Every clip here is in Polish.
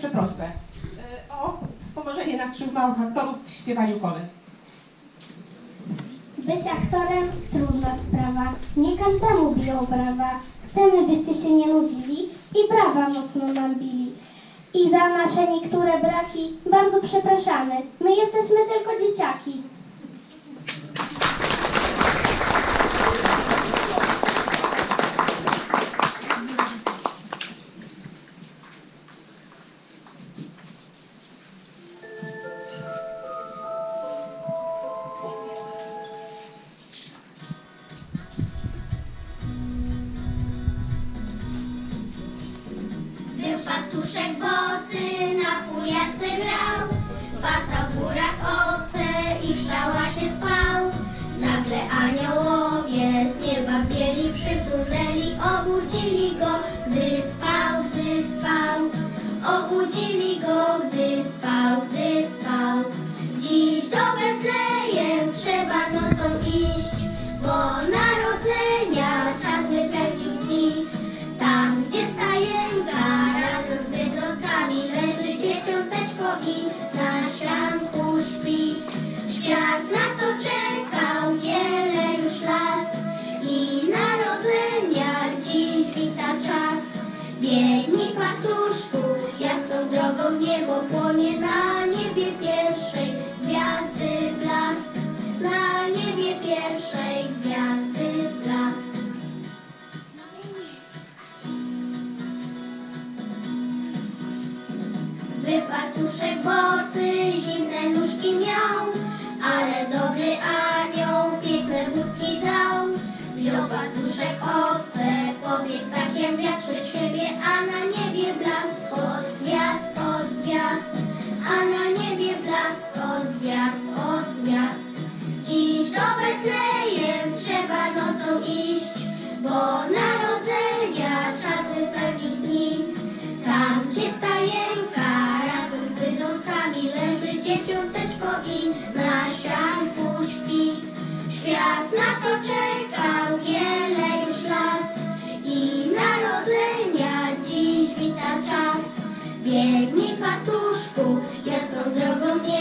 Proszę prośbę e, o wspomożenie naszych małych aktorów w śpiewaniu kolęd. Być aktorem trudna sprawa, nie każdemu biją brawa. Chcemy, byście się nie nudzili i brawa mocno nam bili. I za nasze niektóre braki bardzo przepraszamy. My jesteśmy tylko dzieciaki. Pastuszek bosy, na fujarce grał, pasał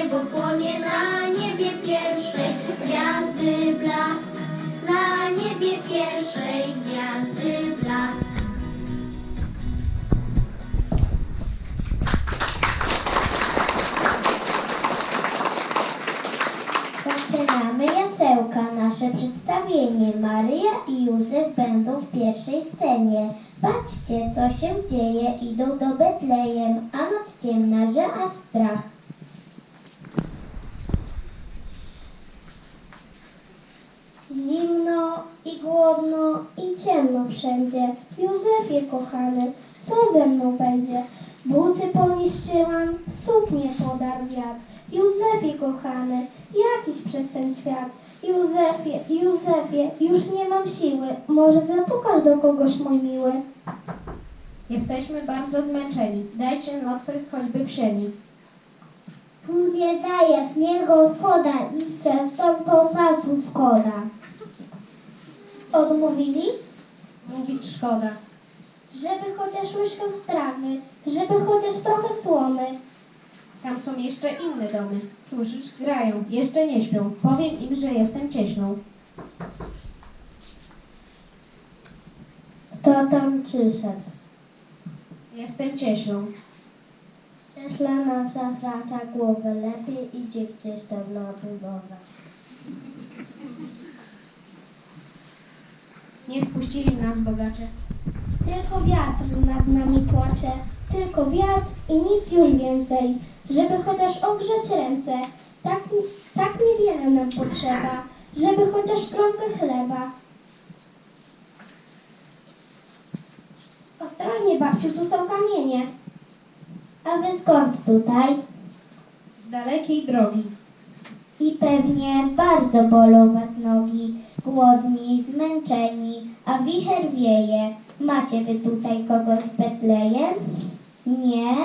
niebo płonie na niebie pierwszej gwiazdy blask. Na niebie pierwszej gwiazdy blask. Zaczynamy jasełka, nasze przedstawienie. Maryja i Józef będą w pierwszej scenie. Patrzcie, co się dzieje, idą do Betlejem, a noc ciemna, że a strach. Zimno i głodno i ciemno wszędzie. Józefie kochany, co ze mną będzie? Buty poniszczyłam, suknię podarł wiatr. Józefie kochany, jakiś przez ten świat. Józefie, Józefie, już nie mam siły. Może zapukasz do kogoś, mój miły. Jesteśmy bardzo zmęczeni. Dajcie nocleg choćby w sieni. Nie daje mnie gospoda i przez tą posasu szkoda. Odmówili? Mówić szkoda. Żeby chociaż łyżkę strawy, żeby chociaż trochę słomy. Tam są jeszcze inne domy. Słyszysz, grają, jeszcze nie śpią. Powiem im, że jestem cieśną. Kto tam przyszedł? Jestem cieślą. Cieśla nam zawraca głowę, lepiej idzie gdzieś tam na budowę. Nie wpuścili nas bogacze. Tylko wiatr nad nami płacze, tylko wiatr i nic już więcej, żeby chociaż ogrzeć ręce. Tak, tak niewiele nam potrzeba, żeby chociaż kromkę chleba. Ostrożnie, babciu, tu są kamienie. A wy skąd tutaj? Z dalekiej drogi. I pewnie bardzo bolą was nogi, Głodni, zmęczeni, a wicher wieje. Macie wy tutaj kogoś w Betlejem? Nie,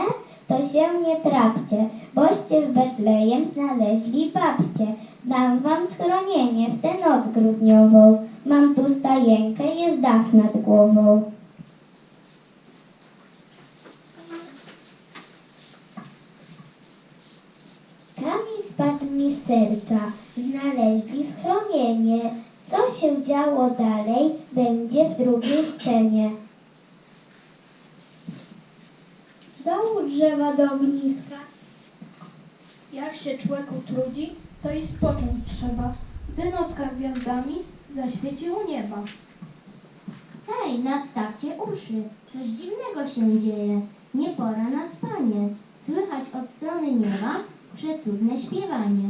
to się nie trapcie, boście w Betlejem znaleźli babcie. Dam wam schronienie w tę noc grudniową. Mam tu stajenkę, jest dach nad głową. Tam spadł mi serca, znaleźli schronienie, co się działo dalej, będzie w drugiej scenie. Dał drzewa do ogniska. Jak się człeku trudzi, to i spocząć trzeba. Gdy nocka gwiazdami zaświeciło nieba. Hej, nadstawcie uszy, coś dziwnego się dzieje. Nie pora na spanie. Słychać od strony nieba przecudne śpiewanie.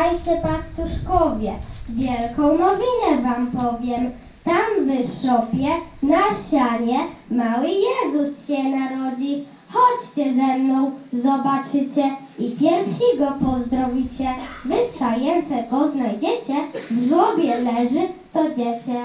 Słuchajcie, pastuszkowie, wielką nowinę wam powiem. Tam w szopie, na sianie, mały Jezus się narodzi. Chodźcie ze mną, zobaczycie i pierwsi go pozdrowicie. Wystające go znajdziecie, w żłobie leży to dziecię.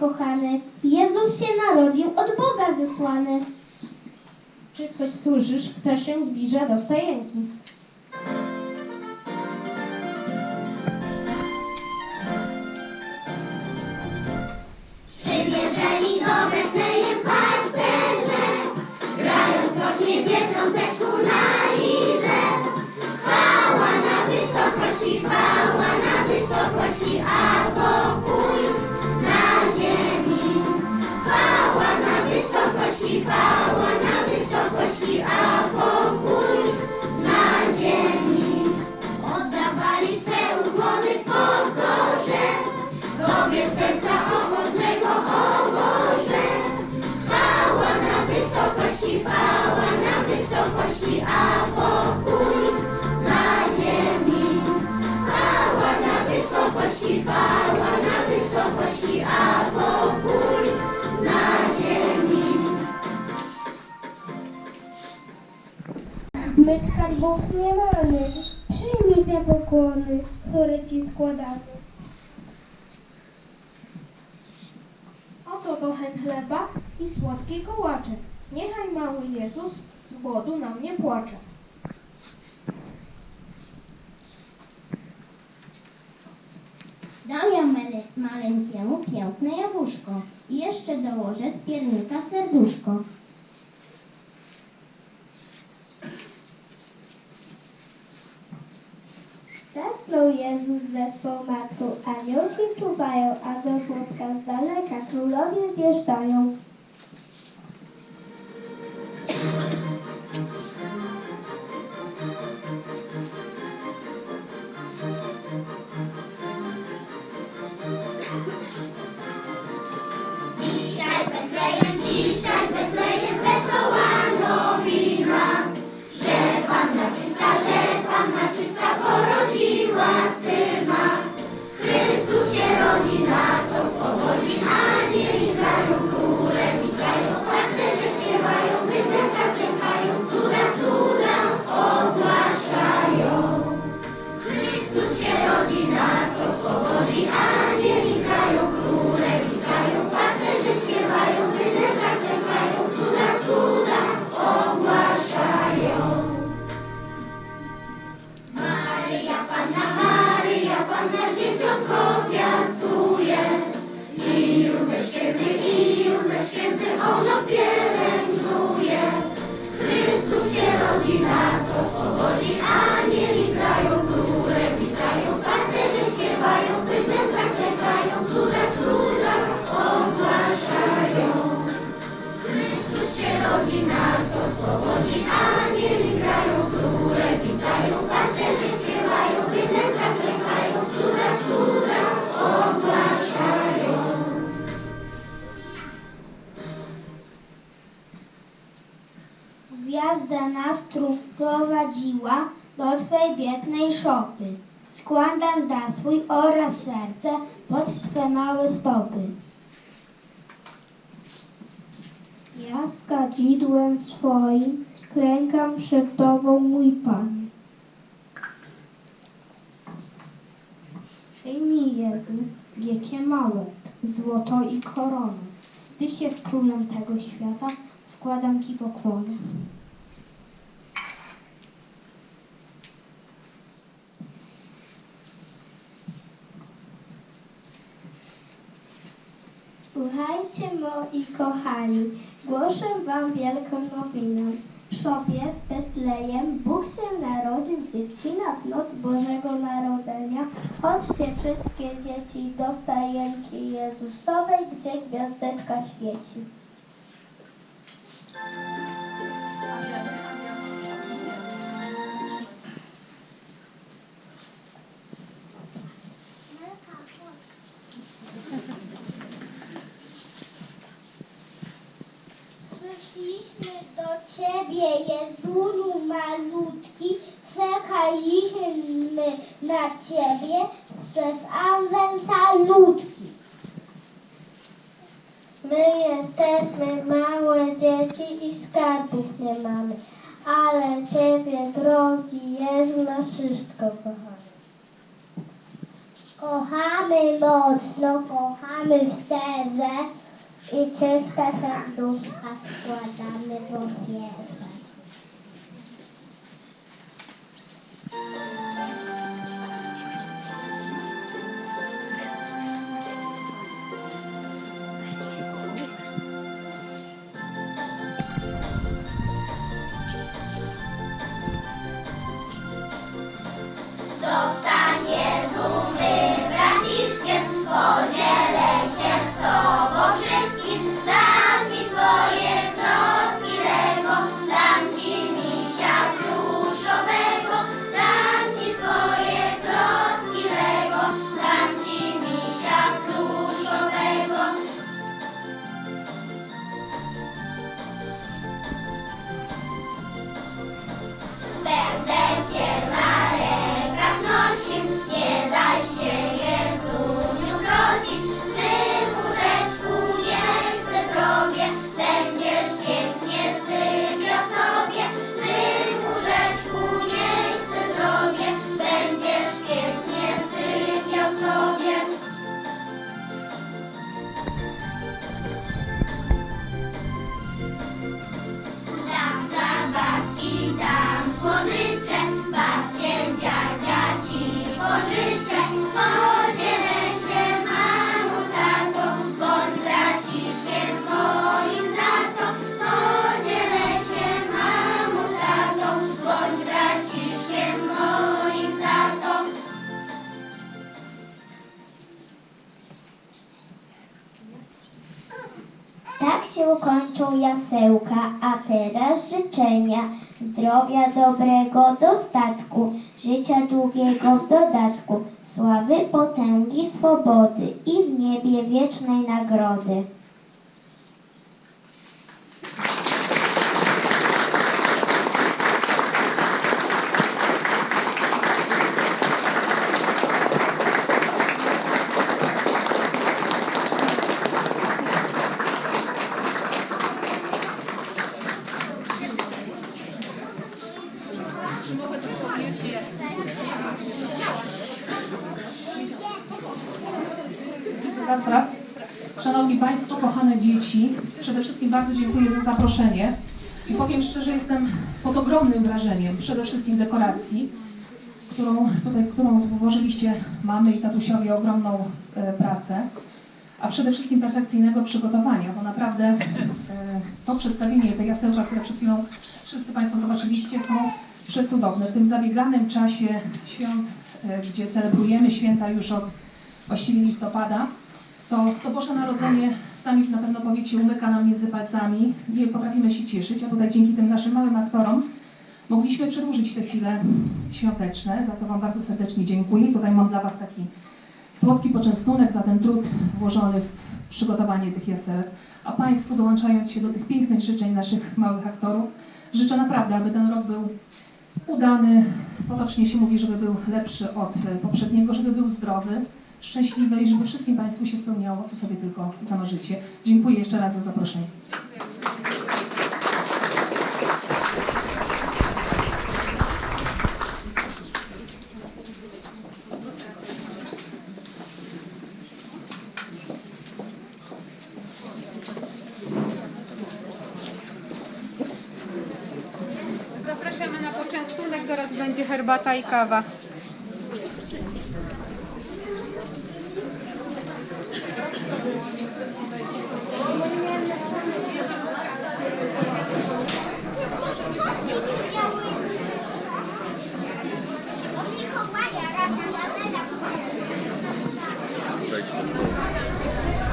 kochany, Jezus się narodził, od Boga zesłany. Czy coś słyszysz, kto się zbliża do stajenki? nie mamy. Przyjmij te pokłony, które Ci składamy. Oto bochen chleba i słodki kołaczek. Niechaj mały Jezus z głodu nam nie płacze. Dam ja maleńkiemu piękne jabłuszko i jeszcze dołożę z piernika serduszko. Aniołki czuwają, a do żłobka z daleka królowie zjeżdżają. Prowadziła do Twej biednej szopy. Składam da swój oraz serce pod Twe małe stopy. Ja z kadzidłem swoim klękam przed Tobą, mój Panie. Przyjmij Jezu, wielkie małe, złoto i koronę. Tyś jest królem tego świata, składam Ci. Słuchajcie moi kochani, głoszę wam wielką nowinę. W szopie w Betlejem Bóg się narodził dziecina w noc Bożego Narodzenia. Chodźcie wszystkie dzieci do stajenki Jezusowej, gdzie gwiazdeczka świeci. Ciebie przez adwent salutki. My jesteśmy małe dzieci i skarbów nie mamy, ale Ciebie, drogi Jezu, na wszystko kochamy. Kochamy mocno, kochamy szczerze i czyste serduszka składamy w ofierze. Się kończą jasełka, a teraz życzenia zdrowia dobrego, dostatku, życia długiego w dodatku, sławy, potęgi, swobody i w niebie wiecznej nagrody. Raz, raz. Szanowni Państwo, kochane dzieci, przede wszystkim bardzo dziękuję za zaproszenie i powiem szczerze, jestem pod ogromnym wrażeniem przede wszystkim dekoracji, którą tutaj, którą złożyliście mamy i tatusiowi ogromną e, pracę, a przede wszystkim perfekcyjnego przygotowania, bo naprawdę e, to przedstawienie, te jasełka, które przed chwilą wszyscy Państwo zobaczyliście, są przecudowne. W tym zabieganym czasie świąt, e, gdzie celebrujemy święta już od właściwie listopada, to, to Boże Narodzenie, sami na pewno powiecie, umyka nam między palcami, nie potrafimy się cieszyć, a tutaj dzięki tym naszym małym aktorom mogliśmy przedłużyć te chwile świąteczne, za co Wam bardzo serdecznie dziękuję. Tutaj mam dla Was taki słodki poczęstunek za ten trud włożony w przygotowanie tych jasełek. A Państwu, dołączając się do tych pięknych życzeń naszych małych aktorów, Życzę naprawdę, aby ten rok był udany, potocznie się mówi, żeby był lepszy od poprzedniego, żeby był zdrowy, szczęśliwy i żeby wszystkim Państwu się spełniało, co sobie tylko zamarzycie. Dziękuję jeszcze raz za zaproszenie. Zapraszamy na poczęstunek, zaraz będzie herbata i kawa.